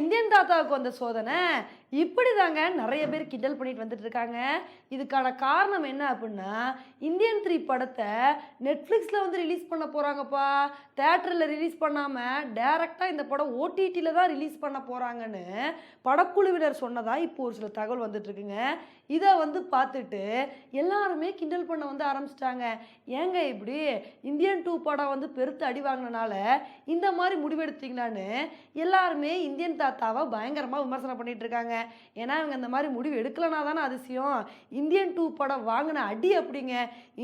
Indian தாத்தாவுக்கு வந்த சோதனை. இப்படி தாங்க நிறைய பேர் கிண்டல் பண்ணிட்டு வந்துட்டு இருக்காங்க. இதுக்கான காரணம் என்ன அப்படின்னா இந்தியன் த்ரீ படத்தை நெட்ஃப்ளிக்ஸில் வந்து ரிலீஸ் பண்ண போகிறாங்கப்பா தேட்டரில் ரிலீஸ் பண்ணாமல் டேரெக்டாக இந்த படம் ஓடிடியில் தான் ரிலீஸ் பண்ண போகிறாங்கன்னு படக்குழுவினர் சொன்னதாக இப்போ ஒரு சில தகவல் வந்துட்டுருக்குங்க இதை வந்து பார்த்துட்டு எல்லாருமே கிண்டல் பண்ண வந்து ஆரம்பிச்சிட்டாங்க. ஏங்க இப்படி இந்தியன் டூ படம் வந்து பெருத்து அடி வாங்கினனால இந்த மாதிரி முடிவெடுத்தீங்களான்னு எல்லாருமே இந்தியன் தாத்தாவை பயங்கரமாக விமர்சனம் பண்ணிகிட்ருக்காங்க இருக்காங்க. ஏன்னா இவங்க இந்த மாதிரி முடிவு எடுக்கலனா தானே அதிசயம். இந்தியன் டூ படம் வாங்கின அடி அப்படிங்க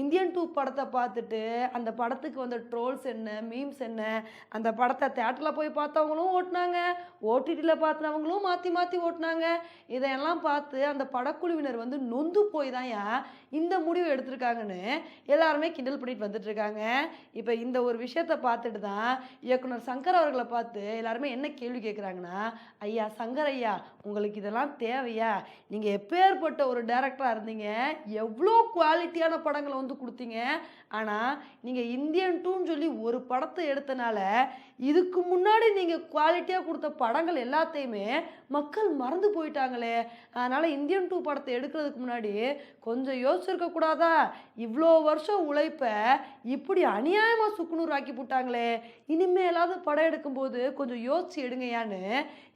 இந்தியன் டூ படத்தை பார்த்துட்டு அந்த படத்துக்கு வந்த ட்ரோல்ஸ் என்ன மீம்ஸ் என்ன அந்த படத்தை தேட்டரில் போய் பார்த்தவங்களும் ஓட்டினாங்க. ஓடிடியில் பார்த்தவங்களும் மாற்றி மாற்றி ஓட்டினாங்க. இதையெல்லாம் பார்த்து அந்த படக்குழுவினர் வந்து நொந்து போய் தான் இந்த முடிவு எடுத்திருக்காங்கன்னு எல்லாருமே கிண்டல் பண்ணிட்டு வந்துட்டு இருக்காங்க இப்போ இந்த ஒரு விஷயத்தை பார்த்துட்டு தான் இயக்குனர் சங்கர் அவர்களை பார்த்து எல்லாருமே என்ன கேள்வி கேட்குறாங்கன்னா ஐயா சங்கர் ஐயா உங்களுக்கு இதெல்லாம் தேவையா? நீங்கள் எப்பேற்பட்ட ஒரு டேரக்டராக இருந்தீங்க? எவ்வளோ குவாலிட்டியான படங்களை வந்து கொடுத்தீங்க? ஆனால் நீங்கள் இந்தியன் டூன்னு சொல்லி ஒரு படத்தை எடுத்தனால இதுக்கு முன்னாடி நீங்கள் குவாலிட்டியாக கொடுத்த படங்கள் எல்லாத்தையுமே மக்கள் மறந்து போயிட்டாங்களே. அதனால் இந்தியன் டூ படத்தை எடுக்கிறதுக்கு முன்னாடி கொஞ்சம் யோசிச்சிருக்க கூடாதா? இவ்வளோ வருஷம் உழைப்ப இப்படி அநியாயமாக சுக்குநூறு ஆக்கி போட்டாங்களே. இனிமேலாவது படம் எடுக்கும்போது கொஞ்சம் யோசிச்சு எடுங்கயான்னு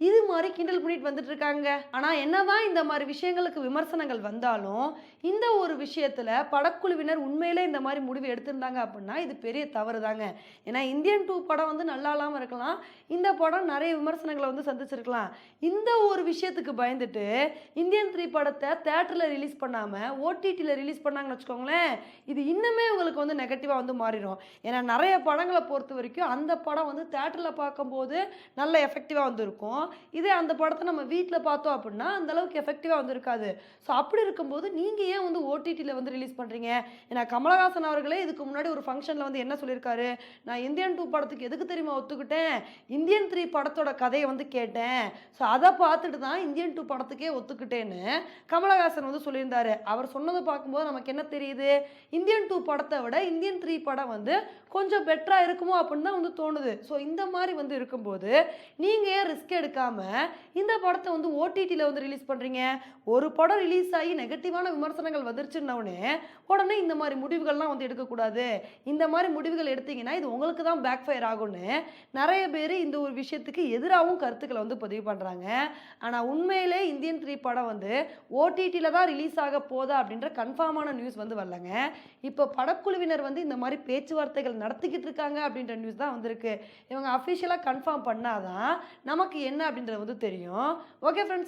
இது மாதிரி கிண்டல் பண்ணிட்டு வந்துட்டு இருக்காங்க. ஆனால் என்னதான் இந்த மாதிரி விஷயங்களுக்கு விமர்சனங்கள் வந்தாலும் இந்த ஒரு விஷயத்தில் படக்குழுவினர் உண்மையிலே இந்த மாதிரி முடிவு எடுத்திருந்தாங்க அப்படின்னா இது பெரிய தவறு தாங்க ஏன்னா இந்தியன் டூ படம் வந்து நல்லா இல்லாமல் இருக்கலாம். இந்த படம் நிறைய விமர்சனங்களை வந்து சந்திச்சிருக்கலாம். இந்த ஒரு விஷயத்துக்கு பயந்துட்டு இந்தியன் த்ரீ படத்தை தேட்டரில் ரிலீஸ் பண்ணாமல் ஓடிடியில் ரிலீஸ் பண்ணாங்கன்னு வச்சுக்கோங்களேன் இது இன்னுமே உங்களுக்கு வந்து நெகட்டிவாக வந்து மாறிடும். ஏன்னா நிறைய படங்களை பொறுத்த வரைக்கும் அந்த படம் வந்து தேட்டரில் பார்க்கும்போது நல்ல எஃபெக்டிவாக வந்து இருக்கும். இதே அந்த படத்தை நம்ம வீட்டில் பார்த்தோம் அப்படின்னா அந்த அளவுக்கு எஃபெக்டிவாக வந்து இருக்காது ஸோ அப்படி இருக்கும்போது நீங்கள் ஏன் வந்து ஓடிடியில் வந்து ரிலீஸ் பண்ணுறீங்க ஏன்னா கமலஹாசன் அவர்களே இதுக்கு முன்னாடி ஒரு ஃபங்க்ஷனில் வந்து என்ன சொல்லியிருக்காரு? நான் இந்தியன் டூ படத்துக்கு எதுக்கு தெரியுமா ஒத்துக்கிட்டேன்? இந்தியன் த்ரீ படத்தோட கதையை வந்து கேட்டேன். ஸோ அதை பார்த்துட்டு தான் இந்தியன் டூ படத்துக்கே ஒத்துக்கிட்டேன்னு கமலஹாசன் வந்து சொல்லியிருந்தாரு. அவர் சொன்னதை பார்க்கும்போது நமக்கு என்ன தெரியுது? இந்தியன் டூ படத்தை விட இந்தியன் த்ரீ படம் வந்து கொஞ்சம் பெட்டராக இருக்குமோ அப்படின்னு தான் வந்து தோணுது. ஸோ இந்த மாதிரி வந்து இருக்கும்போது நீங்கள் ஏன் ரிஸ்க் எடுக்காமல் இந்த படத்தை வந்து ஓடிடியில் வந்து ரிலீஸ் பண்ணுறீங்க ஒரு படம் ரிலீஸ் ஆகி நெகட்டிவான விமர்சனங்கள் வந்துருச்சுன்னொடனே உடனே இந்த மாதிரி முடிவுகள்லாம் வந்து எடுக்கக்கூடாது. இந்த மாதிரி முடிவுகள் எடுத்தீங்கன்னா இது உங்களுக்கு தான் பேக் ஃபயர் ஆகும்னு நிறைய பேர் இந்த ஒரு விஷயத்துக்கு எதிராகவும் கருத்துக்களை வந்து பதிவு பண்ணுறாங்க ஆனால் உண்மையிலே இந்தியன் த்ரீ படம் வந்து ஓடிடியில் தான் ரிலீஸ் ஆக போதா அப்படின்ற கன்ஃபார்மான நியூஸ் வந்து வரலங்க. இப்போ படக்குழுவினர் வந்து இந்த மாதிரி பேச்சுவார்த்தைகள் நடத்திக்கிட்டு இருக்காங்க அப்படின்ற நியூஸ் தான் வந்திருக்கு. இவங்க அஃபிஷியலாக கன்ஃபார்ம் பண்ணாதான் நமக்கு என்ன அப்படின்றது வந்து தெரியும். Okay friends